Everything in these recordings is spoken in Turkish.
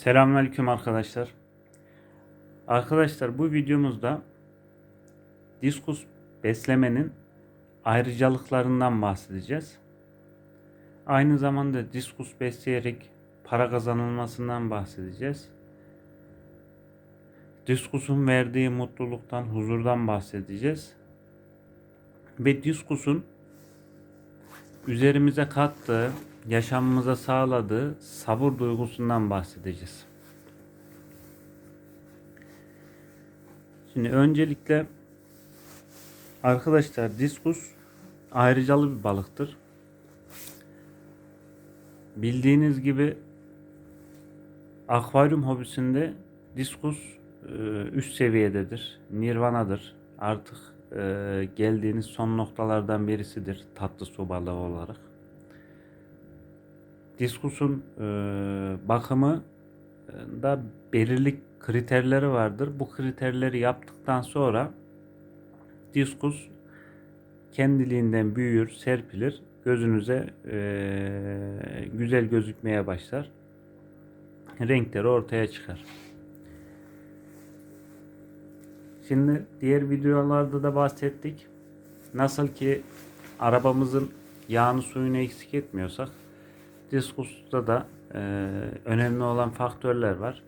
Selamünaleyküm arkadaşlar. Arkadaşlar bu videomuzda diskus beslemenin ayrıcalıklarından bahsedeceğiz. Aynı zamanda diskus besleyerek para kazanılmasından bahsedeceğiz. Diskusun verdiği mutluluktan, huzurdan bahsedeceğiz. Ve diskusun üzerimize kattığı, yaşamımıza sağladığı sabır duygusundan bahsedeceğiz. Şimdi öncelikle arkadaşlar diskus ayrıcalı bir balıktır. Bildiğiniz gibi akvaryum hobisinde diskus e, üst seviyededir. Nirvana'dır. Artık e, geldiğiniz son noktalardan birisidir tatlı su balığı olarak. Diskus'un e, bakımı da belirli kriterleri vardır. Bu kriterleri yaptıktan sonra diskus kendiliğinden büyür, serpilir. Gözünüze e, güzel gözükmeye başlar. Renkleri ortaya çıkar. Şimdi diğer videolarda da bahsettik. Nasıl ki arabamızın yağını suyunu eksik etmiyorsak Diskus'ta da e, önemli olan faktörler var.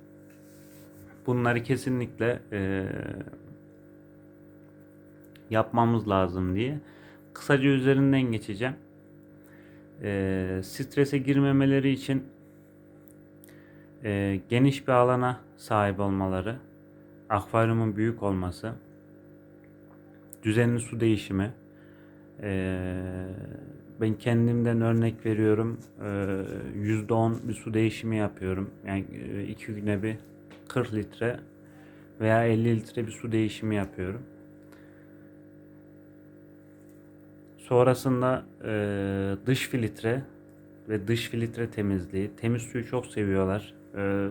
Bunları kesinlikle e, yapmamız lazım diye kısaca üzerinden geçeceğim. E, strese girmemeleri için e, geniş bir alana sahip olmaları, akvaryumun büyük olması, düzenli su değişimi, e, ben kendimden örnek veriyorum. Ee, yüzde on bir su değişimi yapıyorum. Yani e, iki güne bir 40 litre veya 50 litre bir su değişimi yapıyorum. Sonrasında e, dış filtre ve dış filtre temizliği. Temiz suyu çok seviyorlar. E,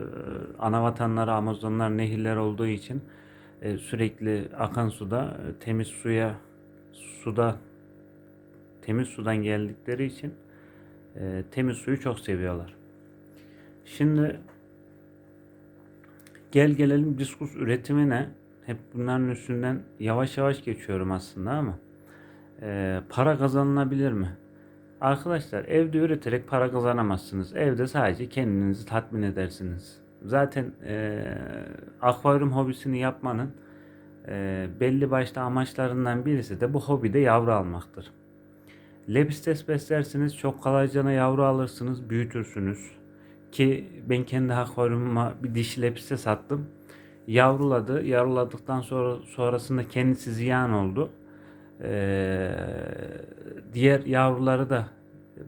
ana vatanları Amazonlar, nehirler olduğu için sürekli akan suda temiz suya suda temiz sudan geldikleri için e, temiz suyu çok seviyorlar. Şimdi gel gelelim diskus üretimine. Hep bunların üstünden yavaş yavaş geçiyorum aslında ama e, para kazanılabilir mi? Arkadaşlar evde üreterek para kazanamazsınız. Evde sadece kendinizi tatmin edersiniz. Zaten e, akvaryum hobisini yapmanın e, belli başlı amaçlarından birisi de bu hobide yavru almaktır. Lepistes beslersiniz çok kalaycana yavru alırsınız büyütürsünüz. Ki ben kendi akvaryumuma bir dişi lepistes sattım. Yavruladı. Yavruladıktan sonra sonrasında kendisi ziyan oldu. Ee, diğer yavruları da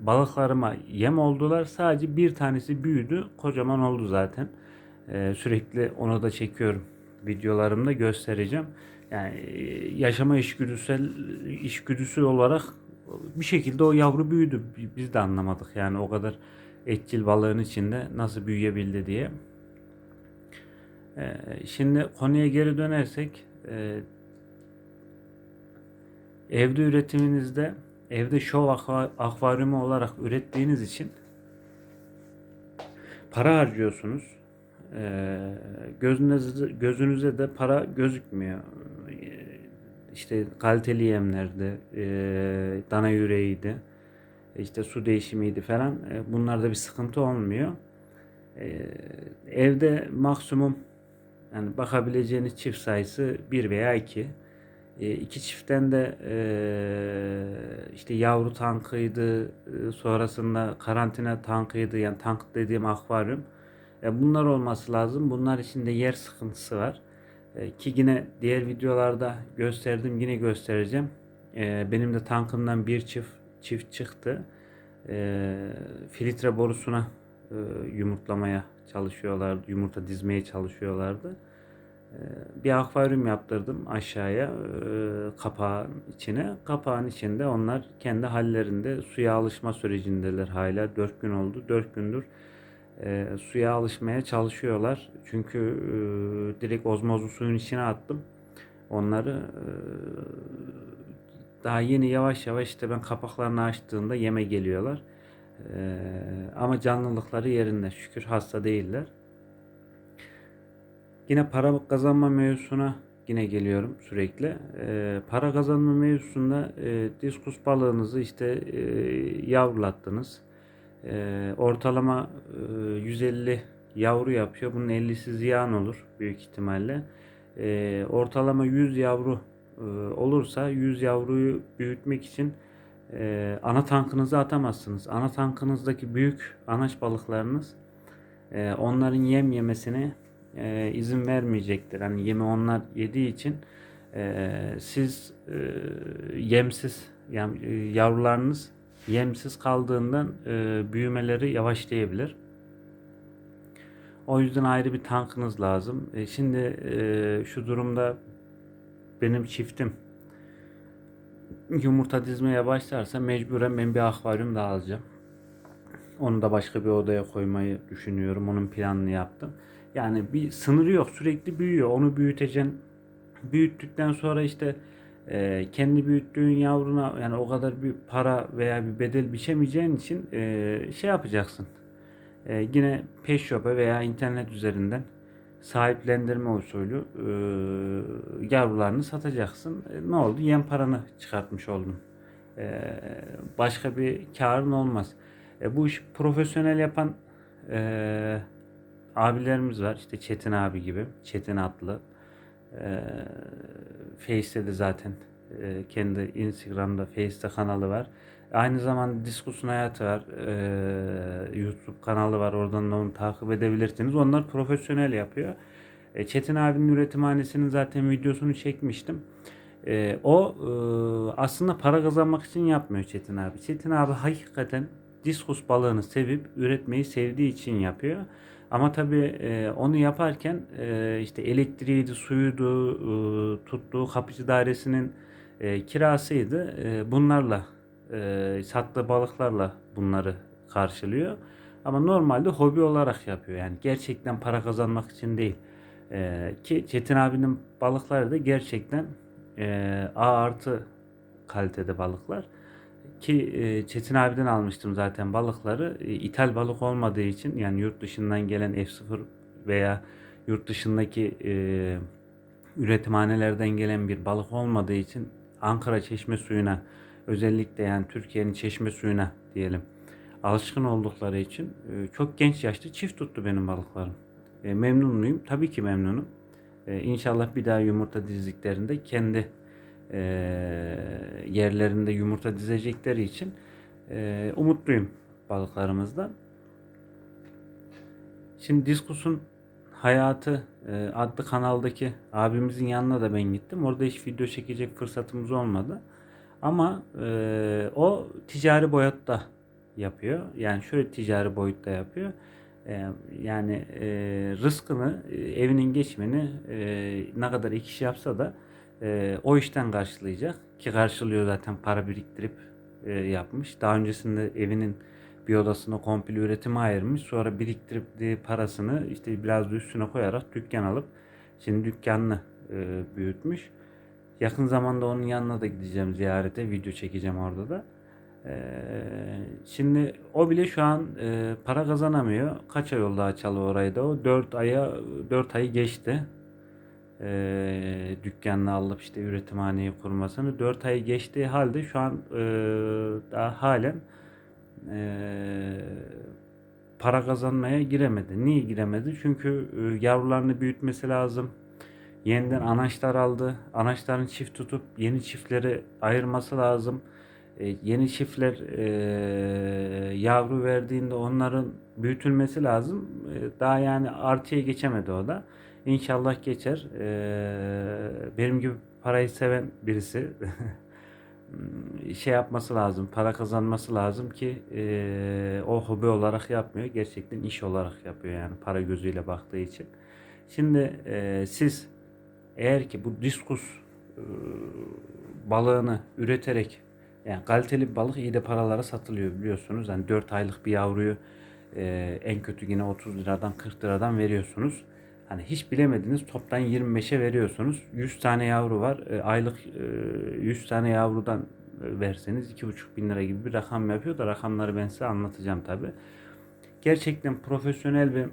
balıklarıma yem oldular. Sadece bir tanesi büyüdü. Kocaman oldu zaten. Ee, sürekli onu da çekiyorum. Videolarımda göstereceğim. Yani yaşama işgüdüsel işgüdüsü olarak bir şekilde o yavru büyüdü. Biz de anlamadık yani o kadar etçil balığın içinde nasıl büyüyebildi diye. Ee, şimdi konuya geri dönersek e, evde üretiminizde evde şov akvaryumu olarak ürettiğiniz için para harcıyorsunuz. Ee, gözünüze, gözünüze de para gözükmüyor işte kaliteli yemlerdi, e, dana yüreğiydi, işte su değişimiydi falan. E, bunlarda bir sıkıntı olmuyor. E, evde maksimum yani bakabileceğiniz çift sayısı bir veya iki. E, iki çiftten de e, işte yavru tankıydı, e, sonrasında karantina tankıydı yani tank dediğim akvaryum. E, bunlar olması lazım. Bunlar için de yer sıkıntısı var. E, ki yine diğer videolarda gösterdim yine göstereceğim. E, benim de tankımdan bir çift çift çıktı. E, filtre borusuna yumurtlamaya çalışıyorlardı. Yumurta dizmeye çalışıyorlardı. Bir akvaryum yaptırdım aşağıya kapağın içine. Kapağın içinde onlar kendi hallerinde suya alışma sürecindeler hala. 4 gün oldu. 4 gündür e, suya alışmaya çalışıyorlar. Çünkü e, direkt ozmozlu suyun içine attım. Onları e, daha yeni yavaş yavaş işte ben kapaklarını açtığımda yeme geliyorlar. E, ama canlılıkları yerinde. Şükür hasta değiller. Yine para kazanma mevzusuna yine geliyorum sürekli. Ee, para kazanma mevzusunda e, diskus balığınızı işte e, yavrulattınız. E, ortalama e, 150 yavru yapıyor. Bunun 50'si ziyan olur büyük ihtimalle. E, ortalama 100 yavru e, olursa 100 yavruyu büyütmek için e, ana tankınıza atamazsınız. Ana tankınızdaki büyük anaç balıklarınız e, onların yem yemesine e, izin vermeyecektir. Hani yemi onlar yediği için e, siz e, yemsiz e, yavrularınız yemsiz kaldığından e, büyümeleri yavaşlayabilir. O yüzden ayrı bir tankınız lazım. E, şimdi e, şu durumda benim çiftim yumurta dizmeye başlarsa mecburen ben bir akvaryum daha alacağım. Onu da başka bir odaya koymayı düşünüyorum. Onun planını yaptım. Yani bir sınırı yok. Sürekli büyüyor. Onu büyüteceksin. Büyüttükten sonra işte e, kendi büyüttüğün yavruna yani o kadar bir para veya bir bedel biçemeyeceğin için e, şey yapacaksın. E, yine pet shop'a veya internet üzerinden sahiplendirme usulü e, yavrularını satacaksın. E, ne oldu? Yem paranı çıkartmış oldun. E, başka bir karın olmaz. E, bu iş profesyonel yapan e, abilerimiz var. İşte Çetin abi gibi. Çetin Atlı. E, de zaten e, kendi Instagram'da, Face'te kanalı var. Aynı zamanda Diskus'un hayatı var. E, YouTube kanalı var. Oradan da onu takip edebilirsiniz. Onlar profesyonel yapıyor. E, Çetin abinin üretimhanesinin zaten videosunu çekmiştim. E, o e, aslında para kazanmak için yapmıyor Çetin abi. Çetin abi hakikaten diskus balığını sevip üretmeyi sevdiği için yapıyor. Ama tabii e, onu yaparken e, işte elektriğiydi, suyuydu, e, tuttuğu kapıcı dairesinin e, kirasıydı. E, bunlarla e, sattığı balıklarla bunları karşılıyor. Ama normalde hobi olarak yapıyor. Yani gerçekten para kazanmak için değil. E, ki Çetin abinin balıkları da gerçekten e, A artı kalitede balıklar. Ki e, Çetin abiden almıştım zaten balıkları. E, ithal balık olmadığı için yani yurt dışından gelen F0 veya yurt dışındaki e, üretimhanelerden gelen bir balık olmadığı için Ankara çeşme suyuna özellikle yani Türkiye'nin çeşme suyuna diyelim alışkın oldukları için e, çok genç yaşta çift tuttu benim balıklarım. E, memnun muyum? Tabii ki memnunum. E, inşallah bir daha yumurta dizdiklerinde kendi e, yerlerinde yumurta dizecekleri için e, umutluyum balıklarımızdan. Şimdi Diskus'un Hayatı e, adlı kanaldaki abimizin yanına da ben gittim. Orada hiç video çekecek fırsatımız olmadı. Ama e, o ticari boyutta yapıyor. Yani şöyle ticari boyutta yapıyor. E, yani e, rızkını, e, evinin geçimini e, ne kadar iki kişi yapsa da e, o işten karşılayacak. Ki karşılıyor zaten para biriktirip e, yapmış. Daha öncesinde evinin bir odasını komple üretime ayırmış. Sonra biriktirdiği parasını işte biraz da üstüne koyarak dükkan alıp şimdi dükkanını e, büyütmüş. Yakın zamanda onun yanına da gideceğim ziyarete. Video çekeceğim orada da. E, şimdi o bile şu an e, para kazanamıyor. Kaç ay oldu açalı orayı da o? 4 aya 4 ayı geçti. E, dükkanını alıp işte üretimhaneyi kurmasını 4 ayı geçtiği halde şu an e, daha halen e, para kazanmaya giremedi. Niye giremedi? Çünkü e, yavrularını büyütmesi lazım. Yeniden anaçlar aldı. Anaçların çift tutup yeni çiftleri ayırması lazım. E, yeni çiftler e, yavru verdiğinde onların büyütülmesi lazım. E, daha yani artıya geçemedi o da. İnşallah geçer. E, benim gibi parayı seven birisi şey yapması lazım, para kazanması lazım ki e, o hobi olarak yapmıyor, gerçekten iş olarak yapıyor yani para gözüyle baktığı için. Şimdi e, siz eğer ki bu diskus e, balığını üreterek yani kaliteli bir balık iyi de paralara satılıyor biliyorsunuz. Yani 4 aylık bir yavruyu e, en kötü yine 30 liradan 40 liradan veriyorsunuz. Hani hiç bilemediniz toptan 25'e veriyorsunuz. 100 tane yavru var. E, aylık e, 100 tane yavrudan e, verseniz 2,5 bin lira gibi bir rakam yapıyor da rakamları ben size anlatacağım tabi. Gerçekten profesyonel bir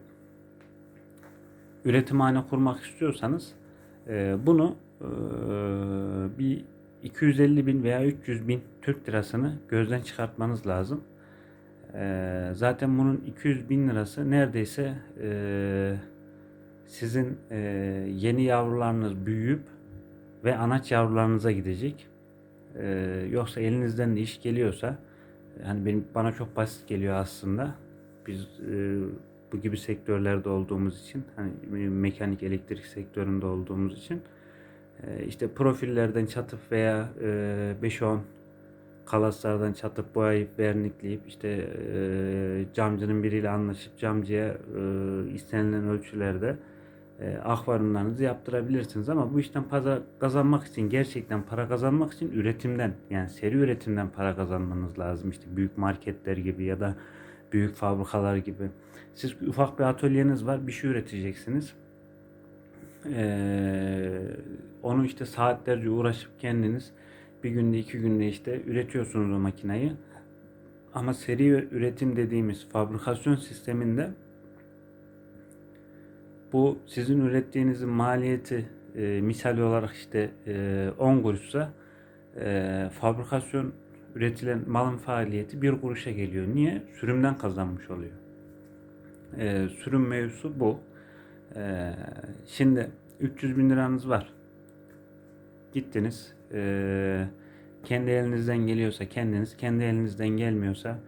üretimhane kurmak istiyorsanız e, bunu e, bir 250 bin veya 300 bin Türk lirasını gözden çıkartmanız lazım. E, zaten bunun 200 bin lirası neredeyse e, sizin e, yeni yavrularınız büyüyüp ve anaç yavrularınıza gidecek. E, yoksa elinizden de iş geliyorsa yani benim bana çok basit geliyor aslında. Biz e, bu gibi sektörlerde olduğumuz için hani mekanik elektrik sektöründe olduğumuz için e, işte profillerden çatıp veya e, 5-10 kalaslardan çatıp boyayıp vernikleyip işte e, camcının biriyle anlaşıp camcıya e, istenilen ölçülerde e, akvaryumlarınızı yaptırabilirsiniz. Ama bu işten para kazanmak için gerçekten para kazanmak için üretimden yani seri üretimden para kazanmanız lazım. İşte büyük marketler gibi ya da büyük fabrikalar gibi. Siz ufak bir atölyeniz var bir şey üreteceksiniz. Ee, onu işte saatlerce uğraşıp kendiniz bir günde iki günde işte üretiyorsunuz o makinayı. Ama seri üretim dediğimiz fabrikasyon sisteminde bu sizin ürettiğinizin maliyeti e, misal olarak işte e, 10 kuruşsa e, fabrikasyon üretilen malın faaliyeti bir kuruşa geliyor. Niye? Sürümden kazanmış oluyor. E, sürüm mevzusu bu. E, şimdi 300 bin liranız var. Gittiniz. E, kendi elinizden geliyorsa kendiniz, kendi elinizden gelmiyorsa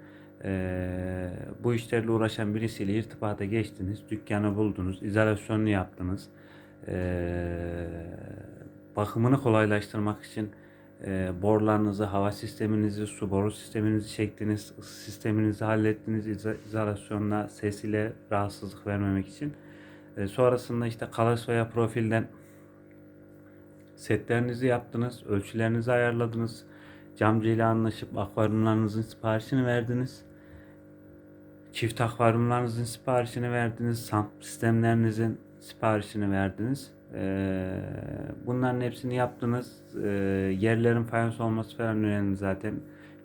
e, bu işlerle uğraşan birisiyle irtibata geçtiniz, dükkanı buldunuz, izolasyonunu yaptınız, e, bakımını kolaylaştırmak için e, borularınızı, hava sisteminizi, su boru sisteminizi çektiniz, ısı sisteminizi hallettiniz izo- izolasyonla, ses ile rahatsızlık vermemek için. E, sonrasında işte kalas veya profilden setlerinizi yaptınız, ölçülerinizi ayarladınız, camcı ile anlaşıp akvaryumlarınızın siparişini verdiniz. Çift akvaryumlarınızın siparişini verdiniz, samp sistemlerinizin siparişini verdiniz. Ee, bunların hepsini yaptınız. Ee, yerlerin fayans olması falan önemli zaten.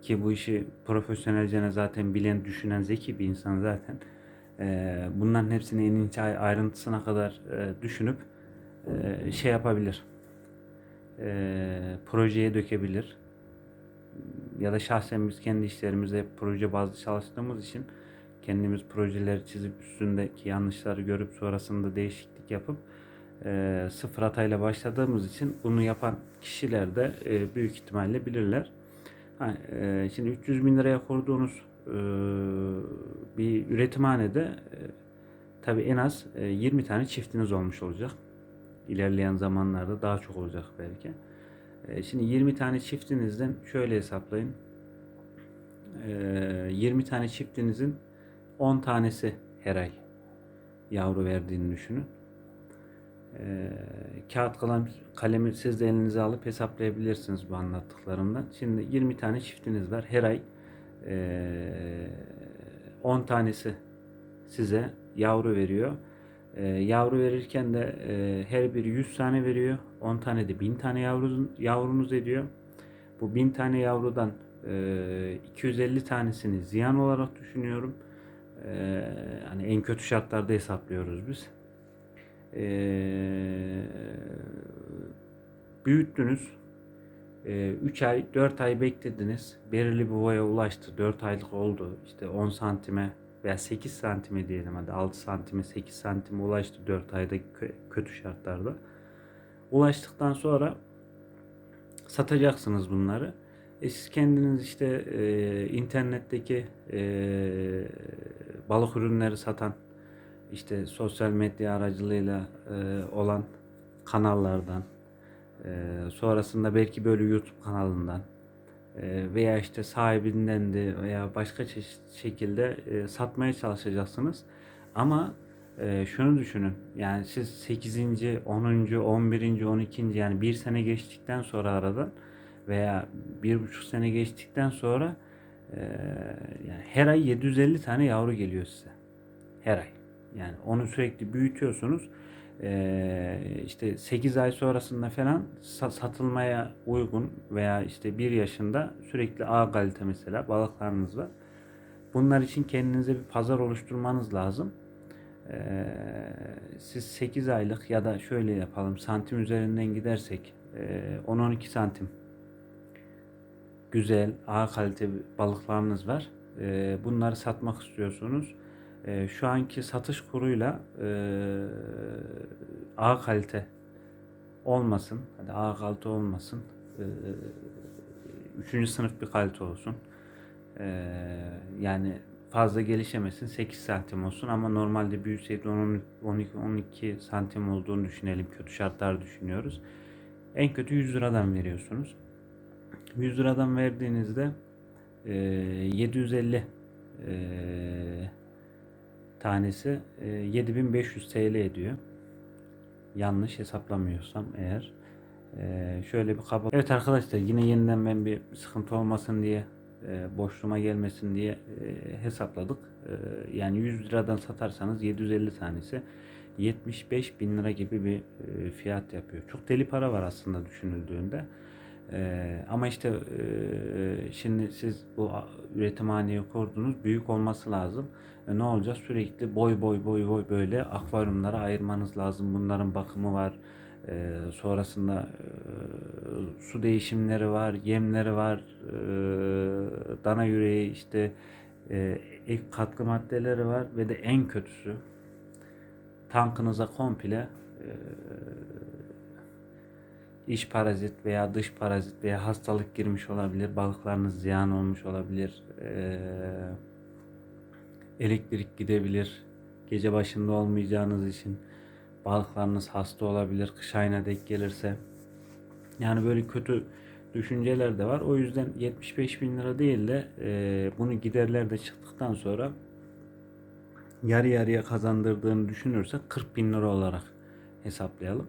Ki bu işi profesyonelce zaten bilen, düşünen, zeki bir insan zaten. Ee, bunların hepsini en ince ayrıntısına kadar e, düşünüp e, şey yapabilir. E, projeye dökebilir. Ya da şahsen biz kendi işlerimizde proje bazlı çalıştığımız için kendimiz projeleri çizip üstündeki yanlışları görüp sonrasında değişiklik yapıp e, sıfır hatayla başladığımız için bunu yapan kişiler de e, büyük ihtimalle bilirler. Ha, e, şimdi 300 bin liraya kurduğunuz e, bir üretimhanede e, tabi en az e, 20 tane çiftiniz olmuş olacak. İlerleyen zamanlarda daha çok olacak belki. E, şimdi 20 tane çiftinizden şöyle hesaplayın. E, 20 tane çiftinizin 10 tanesi her ay yavru verdiğini düşünün. Ee, kağıt kalem, kalemi siz de elinize alıp hesaplayabilirsiniz bu anlattıklarımdan. Şimdi 20 tane çiftiniz var. Her ay ee, 10 tanesi size yavru veriyor. Ee, yavru verirken de e, her biri 100 tane veriyor. 10 tane de 1000 tane yavrunuz, yavrunuz ediyor. Bu 1000 tane yavrudan e, 250 tanesini ziyan olarak düşünüyorum. E, hani en kötü şartlarda hesaplıyoruz biz. E, büyüttünüz. 3 ay, 4 ay beklediniz. Belirli bir boya ulaştı. 4 aylık oldu. İşte 10 santime veya 8 santime diyelim hadi 6 santime 8 santime ulaştı 4 ayda kö- kötü şartlarda. Ulaştıktan sonra satacaksınız bunları. E siz kendiniz işte e, internetteki e, balık ürünleri satan işte sosyal medya aracılığıyla e, olan kanallardan e, sonrasında belki böyle YouTube kanalından e, veya işte sahibinden de veya başka çeşit şekilde e, satmaya çalışacaksınız. Ama e, şunu düşünün yani siz 8. 10. 11. 12. yani bir sene geçtikten sonra aradan veya bir buçuk sene geçtikten sonra yani her ay 750 tane yavru geliyor size. Her ay. Yani onu sürekli büyütüyorsunuz. İşte 8 ay sonrasında falan sa- satılmaya uygun veya işte bir yaşında sürekli A kalite mesela balıklarınız var. Bunlar için kendinize bir pazar oluşturmanız lazım. Siz 8 aylık ya da şöyle yapalım santim üzerinden gidersek e, 10-12 santim güzel A kalite balıklarınız var. Ee, bunları satmak istiyorsunuz. Ee, şu anki satış kuruyla e, A kalite olmasın. Hadi A kalite olmasın. Ee, üçüncü sınıf bir kalite olsun. Ee, yani fazla gelişemesin 8 santim olsun ama normalde büyüseydi 10 12 12 santim olduğunu düşünelim kötü şartlar düşünüyoruz. En kötü 100 liradan veriyorsunuz. 100 liradan verdiğinizde e, 750 e, tanesi e, 7500 TL ediyor. Yanlış hesaplamıyorsam eğer. E, şöyle bir kaba. Evet arkadaşlar yine yeniden ben bir sıkıntı olmasın diye e, boşluğuma gelmesin diye e, hesapladık. E, yani 100 liradan satarsanız 750 tanesi 75 bin lira gibi bir e, fiyat yapıyor. Çok deli para var aslında düşünüldüğünde. E, ama işte e, şimdi siz bu üretimhaneyi kurdunuz büyük olması lazım. E, ne olacak? Sürekli boy boy boy boy böyle akvaryumlara ayırmanız lazım. Bunların bakımı var. E, sonrasında e, su değişimleri var, yemleri var, e, dana yüreği işte e, ek katkı maddeleri var ve de en kötüsü tankınıza komple e, iç parazit veya dış parazit veya hastalık girmiş olabilir. Balıklarınız ziyan olmuş olabilir. E, elektrik gidebilir. Gece başında olmayacağınız için balıklarınız hasta olabilir. Kış ayına denk gelirse. Yani böyle kötü düşünceler de var. O yüzden 75 bin lira değil de e, bunu giderler de çıktıktan sonra yarı yarıya kazandırdığını düşünürsek 40 bin lira olarak hesaplayalım.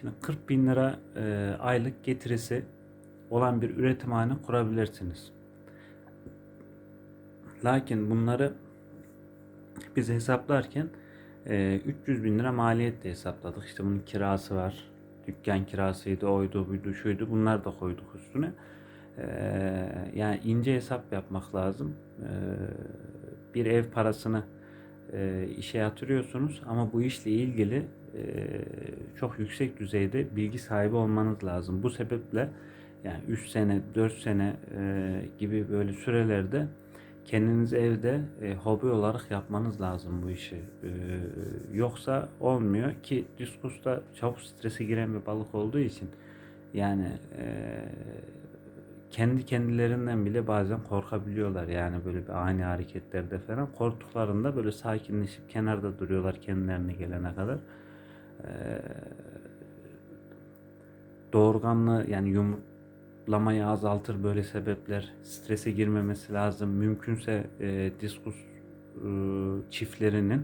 Şimdi 40 bin lira e, aylık getirisi olan bir üretimhane kurabilirsiniz. Lakin bunları biz hesaplarken e, 300 bin lira maliyetle hesapladık. İşte bunun kirası var. Dükkan kirasıydı, oydu, buydu, şuydu. Bunlar da koyduk üstüne. E, yani ince hesap yapmak lazım. E, bir ev parasını e, işe yatırıyorsunuz ama bu işle ilgili çok yüksek düzeyde bilgi sahibi olmanız lazım. Bu sebeple yani 3 sene, 4 sene e, gibi böyle sürelerde kendiniz evde e, hobi olarak yapmanız lazım bu işi. E, yoksa olmuyor ki diskusta çabuk strese giren bir balık olduğu için yani e, kendi kendilerinden bile bazen korkabiliyorlar yani böyle bir ani hareketlerde falan korktuklarında böyle sakinleşip kenarda duruyorlar kendilerine gelene kadar. Ee, doğurganlığı yani yumurtlamayı azaltır böyle sebepler. Strese girmemesi lazım. Mümkünse e, diskus e, çiftlerinin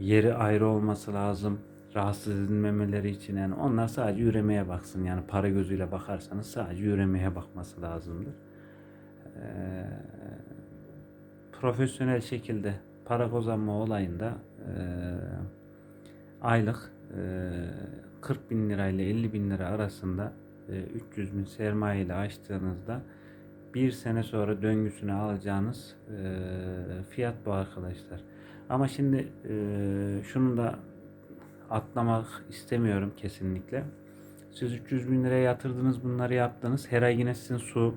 yeri ayrı olması lazım. Rahatsız edilmemeleri için yani onlar sadece üremeye baksın. Yani para gözüyle bakarsanız sadece üremeye bakması lazımdır. Ee, profesyonel şekilde para kazanma olayında e, aylık e, 40 bin lira ile 50 bin lira arasında e, 300 bin sermaye ile açtığınızda bir sene sonra döngüsünü alacağınız e, fiyat bu arkadaşlar. Ama şimdi e, şunu da atlamak istemiyorum kesinlikle. Siz 300 bin liraya yatırdınız bunları yaptınız. Her ay yine sizin su,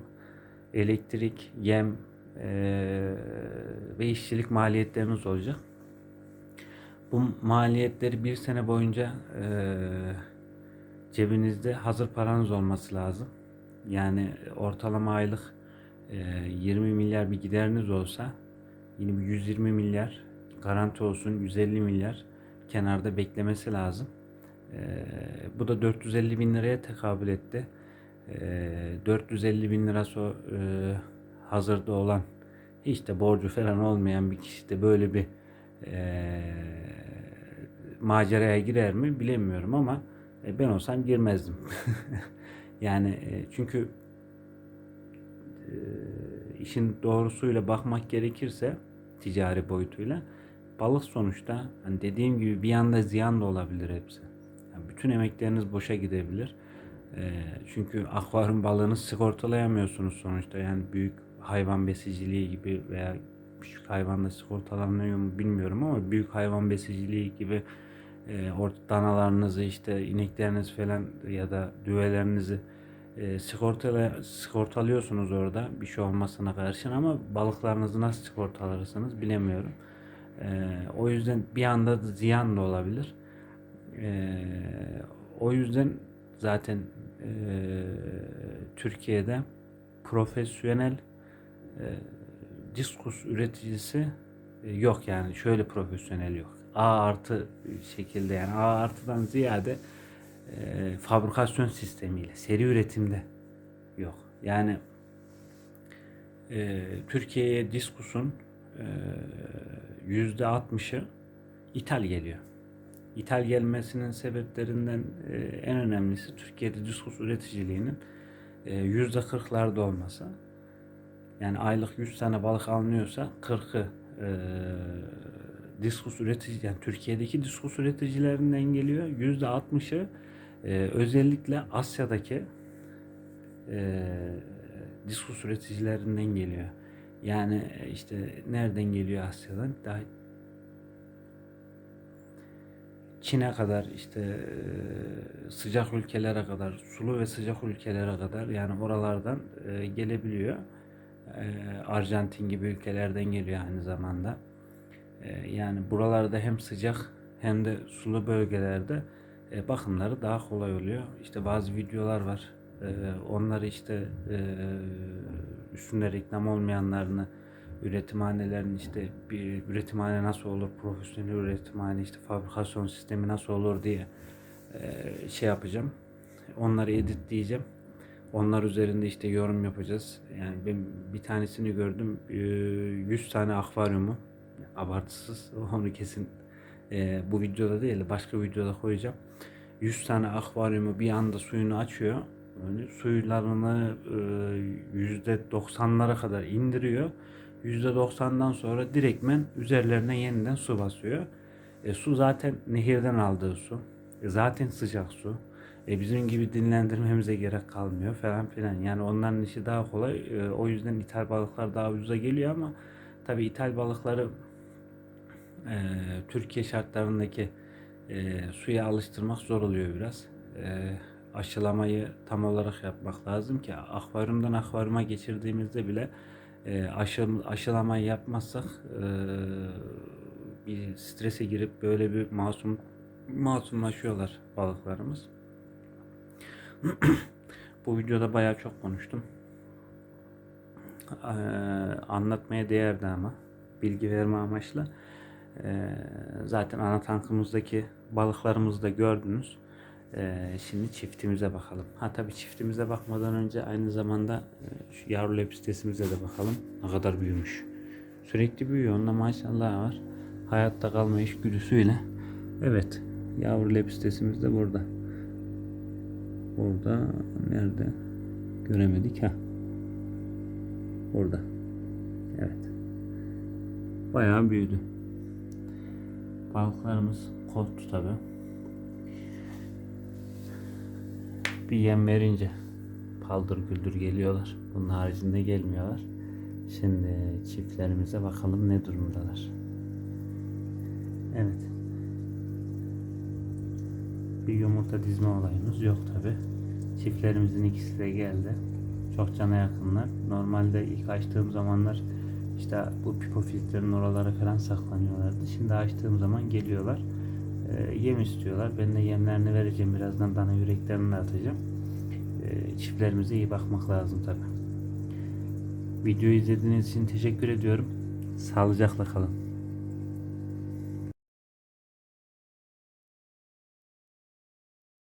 elektrik, yem e, ve işçilik maliyetleriniz olacak. Bu maliyetleri bir sene boyunca e, cebinizde hazır paranız olması lazım. Yani ortalama aylık e, 20 milyar bir gideriniz olsa yine bir 120 milyar garanti olsun 150 milyar kenarda beklemesi lazım. E, bu da 450 bin liraya tekabül etti. E, 450 bin lira so, e, hazırda olan hiç de borcu falan olmayan bir kişi de böyle bir e, maceraya girer mi bilemiyorum ama e, ben olsam girmezdim. yani e, çünkü e, işin doğrusuyla bakmak gerekirse ticari boyutuyla balık sonuçta hani dediğim gibi bir anda ziyan da olabilir hepsi. Yani bütün emekleriniz boşa gidebilir. E, çünkü akvaryum balığını sigortalayamıyorsunuz sonuçta. Yani büyük hayvan besiciliği gibi veya küçük hayvanla sigortalanıyor mu bilmiyorum ama büyük hayvan besiciliği gibi e, or- danalarınızı işte inekleriniz falan ya da düvelerinizi e, sigortala, sigortalıyorsunuz orada bir şey olmasına karşın ama balıklarınızı nasıl sigortalarısınız bilemiyorum. E, o yüzden bir anda da ziyan da olabilir. E, o yüzden zaten e, Türkiye'de profesyonel e, diskus üreticisi e, yok yani şöyle profesyonel yok. A artı şekilde yani A artıdan ziyade e, fabrikasyon sistemiyle seri üretimde yok. Yani e, Türkiye'ye diskusun e, yüzde 60'ı ithal geliyor. İthal gelmesinin sebeplerinden en önemlisi Türkiye'de diskus üreticiliğinin yüzde 40'larda olması. Yani aylık 100 tane balık alınıyorsa 40'ı e, diskus üretici yani Türkiye'deki diskus üreticilerinden geliyor. Yüzde 60'ı e, özellikle Asya'daki e, diskus üreticilerinden geliyor. Yani işte nereden geliyor Asya'dan? Daha Çin'e kadar işte sıcak ülkelere kadar, sulu ve sıcak ülkelere kadar yani oralardan gelebiliyor. E, Arjantin gibi ülkelerden geliyor aynı zamanda. E, yani buralarda hem sıcak hem de sulu bölgelerde e, bakımları daha kolay oluyor. İşte bazı videolar var. E, onları işte e, üstünde reklam olmayanlarını üretimhanelerin işte bir üretimhane nasıl olur, profesyonel üretimhane işte fabrikasyon sistemi nasıl olur diye e, şey yapacağım. Onları editleyeceğim. Onlar üzerinde işte yorum yapacağız. Yani ben bir tanesini gördüm. E, 100 tane akvaryumu abartısız onu kesin e, bu videoda değil de başka videoda koyacağım. 100 tane akvaryumu bir anda suyunu açıyor. Yani suylarını e, %90'lara kadar indiriyor. %90'dan sonra direktmen üzerlerine yeniden su basıyor. E, su zaten nehirden aldığı su. E, zaten sıcak su. E, bizim gibi dinlendirmemize gerek kalmıyor falan filan. Yani onların işi daha kolay. E, o yüzden ithal balıklar daha ucuza geliyor ama tabi ithal balıkları e, Türkiye şartlarındaki e, suya alıştırmak zor oluyor biraz. E, aşılamayı tam olarak yapmak lazım ki akvaryumdan akvaryuma geçirdiğimizde bile e, aşı, aşılamayı yapmazsak e, bir strese girip böyle bir masum masumlaşıyorlar balıklarımız. Bu videoda bayağı çok konuştum. Ee, anlatmaya değerdi ama bilgi verme amaçlı. Ee, zaten ana tankımızdaki balıklarımızı da gördünüz. Ee, şimdi çiftimize bakalım. Ha tabii çiftimize bakmadan önce aynı zamanda e, şu yavru lepistesimize de bakalım. Ne kadar büyümüş. Sürekli büyüyor. Onda maşallah var. Hayatta kalma içgüdüsüyle. Evet. Yavru lepistesimiz de burada. Burada nerede? Göremedik ha. Burada. Evet. Bayağı büyüdü. Balıklarımız korktu tabi. Bir yem verince paldır güldür geliyorlar. Bunun haricinde gelmiyorlar. Şimdi çiftlerimize bakalım ne durumdalar. Evet. Bir yumurta dizme olayımız yok tabi. Çiftlerimizin ikisi de geldi. Çok cana yakınlar. Normalde ilk açtığım zamanlar işte bu pipo filtrenin oralara falan saklanıyorlardı. Şimdi açtığım zaman geliyorlar. Ee, yem istiyorlar. Ben de yemlerini vereceğim. Birazdan dana yüreklerini atacağım. Ee, çiftlerimize iyi bakmak lazım tabi. Videoyu izlediğiniz için teşekkür ediyorum. Sağlıcakla kalın.